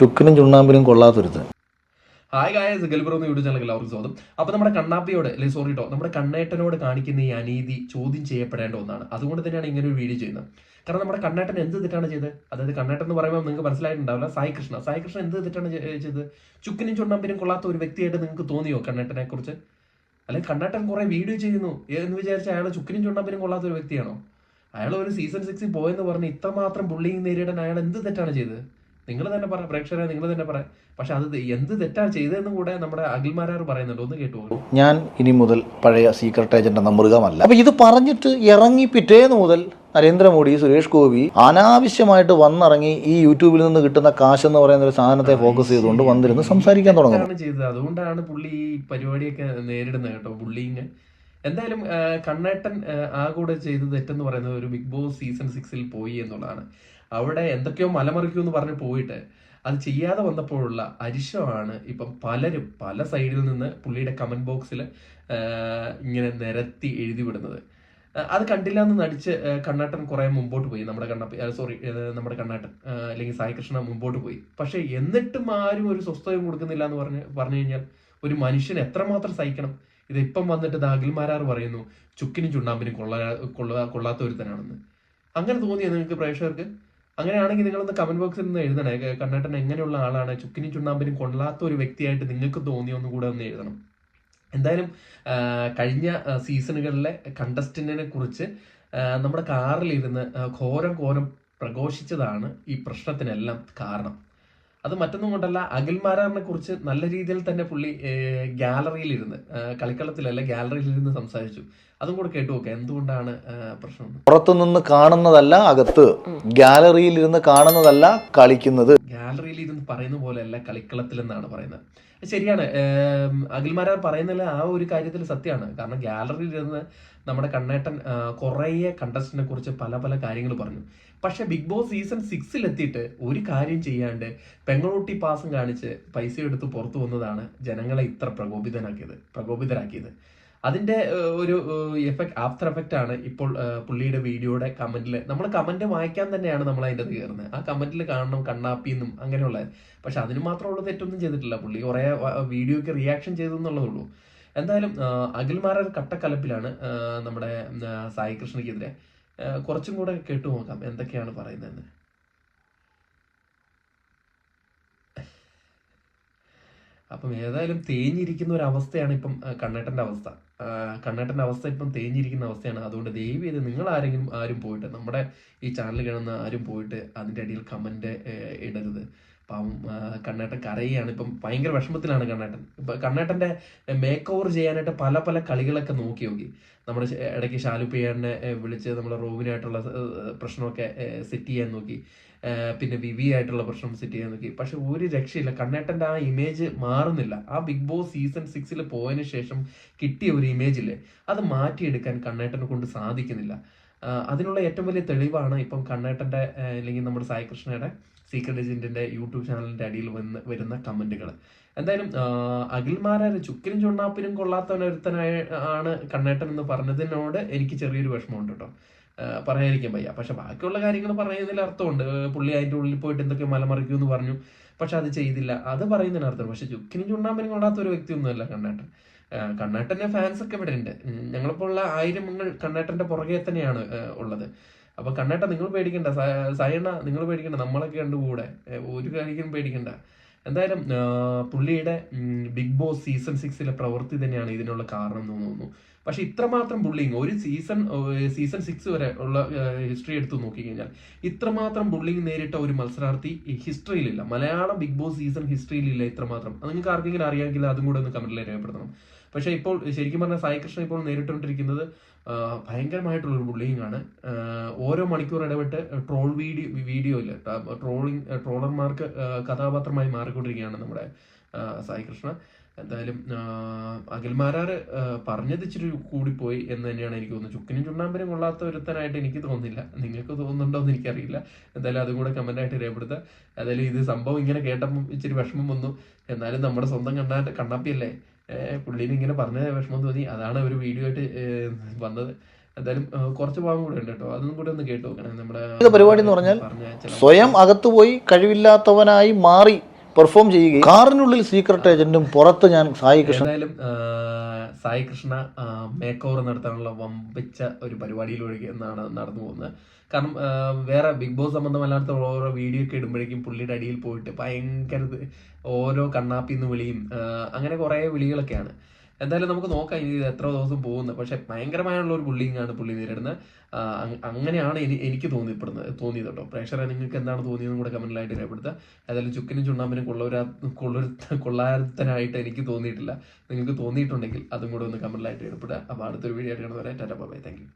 ചുക്കിനും ചുണ്ണാമ്പിനും കൊള്ളാത്തൊരുത്തൻ. Hi guys ഗൽബർ എന്ന YouTube channel എല്ലാവർക്കും സ്വാഗതം. അപ്പോൾ നമ്മുടെ കണ്ണാപ്പിയോട് അല്ലെ സോറി കേട്ടോ നമ്മുടെ കണ്ണേട്ടനോട് കാണിക്കുന്ന ഈ അനീതി ചോദ്യം ചെയ്യപ്പെടേണ്ട ഒന്നാണ്. അതുകൊണ്ട് തന്നെയാണ് ഇങ്ങനെ ഒരു വീഡിയോ ചെയ്യുന്നത്. കാരണം നമ്മുടെ കണ്ണേട്ടൻ എന്ത് തെറ്റാണ് ചെയ്തത്? അതായത് കണ്ണേട്ടൻ എന്ന് പറയുമ്പോൾ നിങ്ങൾക്ക് മനസ്സിലായിട്ടുണ്ടാവില്ല സായി കൃഷ്ണ. സായി കൃഷ്ണ എന്ത് തെറ്റാണ് ചെയ്തത്? ചുക്കിനും ചുണ്ണാമ്പിനും കൊള്ളാത്ത ഒരു വ്യക്തിയായിട്ട് നിങ്ങൾക്ക് തോന്നിയോ കണ്ണേട്ടനെ കുറിച്ച്? അല്ലെങ്കിൽ കണ്ണേട്ടൻ കുറേ വീഡിയോ ചെയ്യുന്നു. എന്ന് വിചാരിച്ച അയാൾ ചുക്കിനും ചുണ്ണാമ്പിനും കൊള്ളാത്ത ഒരു വ്യക്തിയാണോ? അയാൾ ഒരു സീസൺ സിക്സിൽ പോയെന്ന് പറഞ്ഞ് ഇത്രമാത്രം ബുള്ളിങ് നേരിടാൻ അയാൾ എന്ത് തെറ്റാണ് ചെയ്തത്? നിങ്ങൾ തന്നെ പറ പ്രേക്ഷകരെ നിങ്ങൾ തന്നെ പറ. പക്ഷെ അത് എന്ത് തെറ്റാ ചെയ്തതെന്ന് കൂടെ നമ്മുടെ അഖിൽമാരാർ പറയുന്നുണ്ട്. ഒന്ന് കേട്ടു. ഞാൻ ഇനി മുതൽ പഴയ സീക്രട്ട് ഏജന്റ് എന്ന മൃഗമല്ല. അപ്പൊ ഇത് പറഞ്ഞിട്ട് ഇറങ്ങി പിറ്റേന്ന് മുതൽ നരേന്ദ്രമോദി സുരേഷ് ഗോപി അനാവശ്യമായിട്ട് വന്നിറങ്ങി ഈ യൂട്യൂബിൽ നിന്ന് കിട്ടുന്ന കാശ് എന്ന് പറയുന്ന ഒരു സാധനത്തെ ഫോക്കസ് ചെയ്തുകൊണ്ട് വന്നിരുന്നു സംസാരിക്കാൻ തുടങ്ങുന്നു. ചെയ്തത്? അതുകൊണ്ടാണ് പുള്ളി ഈ പരിപാടിയൊക്കെ നേരിടുന്നത് കേട്ടോ. ബുള്ളിങ് എന്തായാലും കണ്ണേട്ടൻ ആ കൂടെ ചെയ്ത തെറ്റെന്ന് പറയുന്നത് ഒരു ബിഗ് ബോസ് സീസൺ സിക്സിൽ പോയി എന്നുള്ളതാണ്. അവിടെ എന്തൊക്കെയോ മലമറിക്കും എന്ന് പറഞ്ഞ് പോയിട്ട് അത് ചെയ്യാതെ വന്നപ്പോഴുള്ള അരിശമാണ് ഇപ്പം പലരും പല സൈഡിൽ നിന്ന് പുള്ളിയുടെ കമന്റ് ബോക്സിൽ ഇങ്ങനെ നിരത്തി എഴുതി വിടുന്നത് അത് കണ്ടില്ല എന്ന് നടിച്ച് കണ്ണാട്ടൻ കുറെ മുമ്പോട്ട് പോയി. നമ്മുടെ കണ്ണ സോറി നമ്മുടെ കണ്ണാട്ടൻ അല്ലെങ്കിൽ സായി കൃഷ്ണ മുമ്പോട്ട് പോയി. പക്ഷെ എന്നിട്ടും ആരും ഒരു സ്വസ്ഥതയും കൊടുക്കുന്നില്ല എന്ന് പറഞ്ഞ് പറഞ്ഞു കഴിഞ്ഞാൽ ഒരു മനുഷ്യൻ എത്രമാത്രം സഹിക്കണം? ഇത് ഇപ്പം വന്നിട്ട് ദാഖിൽമാരാർ പറയുന്നു ചുക്കിനും ചുണ്ണാമ്പിനും കൊള്ള കൊള്ള കൊള്ളാത്ത ഒരുത്തനാണെന്ന്. അങ്ങനെ തോന്നിയോ നിങ്ങൾക്ക് പ്രേക്ഷകർക്ക്? അങ്ങനെയാണെങ്കിൽ നിങ്ങളൊന്ന് കമന്റ് ബോക്സിൽ നിന്ന് എഴുതണേ. കണ്ണേട്ടൻ എങ്ങനെയുള്ള ആളാണ്? ചുക്കിനി ചുണ്ണാമ്പിനും കൊള്ളാത്ത ഒരു വ്യക്തിയായിട്ട് നിങ്ങൾക്ക് തോന്നിയോ ഒന്ന് കൂടെ ഒന്ന് എഴുതണം. എന്തായാലും കഴിഞ്ഞ സീസണുകളിലെ കണ്ടസ്റ്റന്റിനെ കുറിച്ച് നമ്മുടെ കാറിലിരുന്ന് ഘോരം ഘോരം പ്രഘോഷിച്ചതാണ് ഈ പ്രശ്നത്തിനെല്ലാം കാരണം. അത് മറ്റൊന്നും കൊണ്ടല്ല അഖിൽമാരാറിനെ കുറിച്ച് നല്ല രീതിയിൽ തന്നെ പുള്ളി ഗാലറിയിൽ ഇരുന്ന് കളിക്കളത്തിലല്ല ഗാലറിയിൽ ഇരുന്ന് സംസാരിച്ചു. അതും കൂടെ കേട്ടു നോക്കാം എന്തുകൊണ്ടാണ് പ്രശ്നം പുറത്തുനിന്ന് കാണുന്നതല്ല അകത്ത് ഗാലറിയിൽ ഇരുന്ന് കാണുന്നതല്ല കളിക്കുന്നത്. ഗാലറിയിൽ ഇരുന്ന് പറയുന്ന പോലെയല്ല കളിക്കളത്തിൽ എന്നാണ് പറയുന്നത്. ശരിയാണ്. അഖിൽമാരാർ പറയുന്നില്ല ആ ഒരു കാര്യത്തിൽ സത്യമാണ്. കാരണം ഗാലറിയിൽ ഇരുന്ന് നമ്മുടെ കണ്ണേട്ടൻ കുറേ കണ്ടസ്റ്റന്റിനെ കുറിച്ച് പല പല കാര്യങ്ങൾ പറഞ്ഞു. പക്ഷേ ബിഗ് ബോസ് സീസൺ സിക്സിൽ എത്തിയിട്ട് ഒരു കാര്യം ചെയ്യാണ്ട് പെങ്ങളൂട്ടി പാസം കാണിച്ച് പൈസ എടുത്ത് പുറത്തു വന്നതാണ് ജനങ്ങളെ ഇത്ര പ്രകോപിതനാക്കിയത് പ്രകോപിതരാക്കിയത്. അതിന്റെ ഒരു എഫക്ട് ആഫ്റ്റർ എഫക്റ്റ് ആണ് ഇപ്പോൾ പുള്ളിയുടെ വീഡിയോയുടെ കമന്റിൽ നമ്മൾ കമന്റ് വായിക്കാൻ തന്നെയാണ് നമ്മൾ അതിന്റെ അത് കയറുന്നത് ആ കമന്റിൽ കാണണം കണ്ണാപ്പി എന്നും അങ്ങനെയുള്ള പക്ഷെ അതിന് മാത്രമുള്ള തെറ്റൊന്നും ചെയ്തിട്ടില്ല പുള്ളി. കുറെ വീഡിയോക്ക് റിയാക്ഷൻ ചെയ്തു എന്നുള്ളതേ ഉള്ളൂ. എന്തായാലും അഖിൽമാരർ കട്ടക്കലപ്പിലാണ് നമ്മുടെ സായി കൃഷ്ണയ്ക്കെതിരെ കുറച്ചും കൂടെ കേട്ടു നോക്കാം എന്തൊക്കെയാണ് പറയുന്നതെന്ന്. അപ്പം ഏതായാലും തേഞ്ഞിരിക്കുന്ന ഒരു അവസ്ഥയാണ് ഇപ്പം കണ്ണേട്ടന്റെ അവസ്ഥ. കണ്ണേട്ടന്റെ അവസ്ഥ ഇപ്പം തേഞ്ഞിരിക്കുന്ന അവസ്ഥയാണ്. അതുകൊണ്ട് ദയവ് ചെയ്ത് നിങ്ങൾ ആരെങ്കിലും ആരും പോയിട്ട് നമ്മുടെ ഈ ചാനൽ കാണുന്ന ആരും പോയിട്ട് അതിന്റെ അടിയിൽ കമന്റ് ഇടരുത്. പാവം കണ്ണേട്ടൻ കരയാണ് ഇപ്പം ഭയങ്കര വിഷമത്തിലാണ് കണ്ണേട്ടൻ. ഇപ്പൊ കണ്ണേട്ടന്റെ മേക്ക് ഓവർ ചെയ്യാനായിട്ട് പല പല കളികളൊക്കെ നോക്കി നോക്കി. നമ്മുടെ ഇടയ്ക്ക് ഷാലുപ്പിയാനെ വിളിച്ച് നമ്മുടെ റോബിനായിട്ടുള്ള പ്രശ്നമൊക്കെ സെറ്റ് ചെയ്യാൻ നോക്കി. പിന്നെ വിവി ആയിട്ടുള്ള പ്രശ്നം സെറ്റ് ചെയ്യാൻ നോക്കി. പക്ഷെ ഒരു രക്ഷയില്ല. കണ്ണേട്ടന്റെ ആ ഇമേജ് മാറുന്നില്ല. ആ ബിഗ് ബോസ് സീസൺ സിക്സിൽ പോയതിന് ശേഷം കിട്ടിയ ഒരു ഇമേജില്ലേ അത് മാറ്റിയെടുക്കാൻ കണ്ണേട്ടനെ കൊണ്ട് സാധിക്കുന്നില്ല. അതിനുള്ള ഏറ്റവും വലിയ തെളിവാണ് ഇപ്പം കണ്ണേട്ടന്റെ അല്ലെങ്കിൽ നമ്മുടെ സായി കൃഷ്ണയുടെ സീക്രട്ട് ഏജന്റിന്റെ യൂട്യൂബ് ചാനലിന്റെ അടിയിൽ വന്ന് വരുന്ന കമന്റുകൾ എന്തായാലും അഖിൽമാരായ ചുക്കിനും ചുണ്ണാപ്പിനും കൊള്ളാത്തവനൊരുത്തനായ ആണ് കണ്ണേട്ടൻ എന്ന് പറഞ്ഞതിനോട് എനിക്ക് ചെറിയൊരു വിഷമമുണ്ട് കേട്ടോ. പറയാതിരിക്കാൻ വയ്യ. പക്ഷെ ബാക്കിയുള്ള കാര്യങ്ങൾ പറയുന്നതിൽ അർത്ഥമുണ്ട്. പുള്ളി അതിന്റെ ഉള്ളിൽ പോയിട്ട് എന്തൊക്കെ മലമറിക്കൂ എന്ന് പറഞ്ഞു. പക്ഷെ അത് ചെയ്തില്ല. അത് പറയുന്നതിന് അർത്ഥം. പക്ഷെ ചുക്കിനും ചുണ്ണാമ്പിനും കൊള്ളാത്ത ഒരു വ്യക്തിയൊന്നുമല്ല കണ്ണേട്ടൻ. കണ്ണേട്ടന്റെ ഫാൻസ് ഒക്കെ ഇവിടെ ഉണ്ട് ഞങ്ങളിപ്പോൾ ഉള്ള ആയിരങ്ങൾ കണ്ണേട്ടന്റെ പുറകെ തന്നെയാണ് ഉള്ളത്. അപ്പൊ കണ്ണേട്ട നിങ്ങൾ പേടിക്കണ്ട. സയണ നിങ്ങൾ പേടിക്കണ്ട. നമ്മളൊക്കെ ഉണ്ട് കൂടെ. ഒരു കാര്യം പേടിക്കണ്ട. എന്തായാലും പുള്ളിയുടെ ബിഗ് ബോസ് സീസൺ സിക്സിലെ പ്രവൃത്തി തന്നെയാണ് ഇതിനുള്ള കാരണം എന്ന് തോന്നുന്നു. പക്ഷെ ഇത്രമാത്രം ബുള്ളിങ് ഒരു സീസൺ സീസൺ സിക്സ് വരെ ഉള്ള ഹിസ്റ്ററി എടുത്തു നോക്കിക്കഴിഞ്ഞാൽ ഇത്രമാത്രം ബുള്ളിങ് നേരിട്ട ഒരു മത്സരാർത്ഥി ഹിസ്റ്ററിയിലില്ല. മലയാളം ബിഗ് ബോസ് സീസൺ ഹിസ്റ്ററിയിലില്ല ഇത്രമാത്രം. അത് നിങ്ങൾക്ക് ആർക്കെങ്കിലും അറിയാമെങ്കിൽ അതും കൂടെ ഒന്ന് കമന്റിൽ രേഖപ്പെടുത്തണം. പക്ഷെ ഇപ്പോൾ ശരിക്കും പറഞ്ഞാൽ സായി കൃഷ്ണൻ ഇപ്പോൾ നേരിട്ടുകൊണ്ടിരിക്കുന്നത് ഭയങ്കരമായിട്ടുള്ളൊരു ബുള്ളിങ് ആണ്. ഓരോ മണിക്കൂർ ഇടപെട്ട് ട്രോൾ വീഡിയോ വീഡിയോ ഇല്ല ട്രോളിങ് ട്രോളർമാർക്ക് കഥാപാത്രമായി മാറിക്കൊണ്ടിരിക്കുകയാണ് നമ്മുടെ സായികൃഷ്ണ സായി കൃഷ്ണ എന്തായാലും അഖിൽമാരാർ പറഞ്ഞത് ഇച്ചിരി കൂടിപ്പോയി എന്ന് തന്നെയാണ് എനിക്ക് തോന്നുന്നത്. ചുക്കിനും ചുണ്ണാമ്പിനും കൊള്ളാത്ത ഒരുത്തനായിട്ട് എനിക്ക് തോന്നുന്നില്ല. നിങ്ങൾക്ക് തോന്നുന്നുണ്ടോ എന്ന് എനിക്കറിയില്ല. എന്തായാലും അതും കൂടെ കമന്റ് ആയിട്ട് രേഖപ്പെടുത്തുക. എന്തായാലും ഇത് സംഭവം ഇങ്ങനെ കേട്ടപ്പോൾ ഇച്ചിരി വിഷമം വന്നു. എന്നാലും നമ്മുടെ സ്വന്തം കണ്ണാ കണ്ണാപ്പിയല്ലേ? പുള്ളീനെ ഇങ്ങനെ പറഞ്ഞ വിഷമം തോന്നി. അതാണ് ഒരു വീഡിയോ ആയിട്ട് വന്നത്. എന്തായാലും കുറച്ച് ഭാഗം കൂടെ ഉണ്ട് കേട്ടോ. അതൊന്നും കൂടെ ഒന്ന് കേട്ടു നോക്കണേ. നമ്മുടെ പരിപാടി എന്ന് പറഞ്ഞാൽ സ്വയം അകത്തുപോയി കഴിവില്ലാത്തവനായി മാറി പെർഫോം ചെയ്യുകയും കാറിനുള്ളിൽ സീക്രട്ട് ഏജന്റും പുറത്ത് ഞാൻ സായി കൃഷ്ണ എന്തായാലും സായി കൃഷ്ണ മേക്ക് ഓവർ നടത്താനുള്ള വമ്പിച്ച ഒരു പരിപാടിയിലൊഴുകി എന്നാണ് നടന്നു പോകുന്നത്. കാരണം വേറെ ബിഗ് ബോസ് സംബന്ധമല്ലാത്ത ഓരോ വീഡിയോ ഒക്കെ ഇടുമ്പോഴേക്കും പുള്ളിയുടെ അടിയിൽ പോയിട്ട് ഭയങ്കര ഓരോ കണ്ണാപ്പിന്ന് വിളിയും അങ്ങനെ കുറേ വിളികളൊക്കെയാണ്. എന്തായാലും നമുക്ക് നോക്കാം ഇനി ഇത് എത്ര ദിവസം പോകുന്നത് പക്ഷെ ഭയങ്കരമായുള്ള ഒരു ബുള്ളിങ് ആണ് പുള്ളി നേരിടുന്നത്. അങ്ങനെയാണ് എനി- എനിക്ക് തോന്നിപ്പെടുന്നത് തോന്നിയത് കേട്ടോ പ്രേക്ഷകരെ നിങ്ങൾക്ക് എന്താണ് തോന്നിയതെന്ന് കൂടെ കമന്റിലായിട്ട് രേഖപ്പെടുത്തുക. ഏതായാലും ചുക്കിനും ചുണ്ണാമ്പിനും കൊള്ളവരാ കൊള്ളൊരു കൊള്ളാരത്തനായിട്ട് എനിക്ക് തോന്നിയിട്ടില്ല. നിങ്ങൾക്ക് തോന്നിയിട്ടുണ്ടെങ്കിൽ അതും കൂടെ ഒന്ന് കമന്റിലായിട്ട് രേഖപ്പെടുക അപ്പോൾ അടുത്തൊരു വീഡിയോ ആയിട്ട് കാണുന്നവരെ ടാറ്റ ബൈ താങ്ക് യു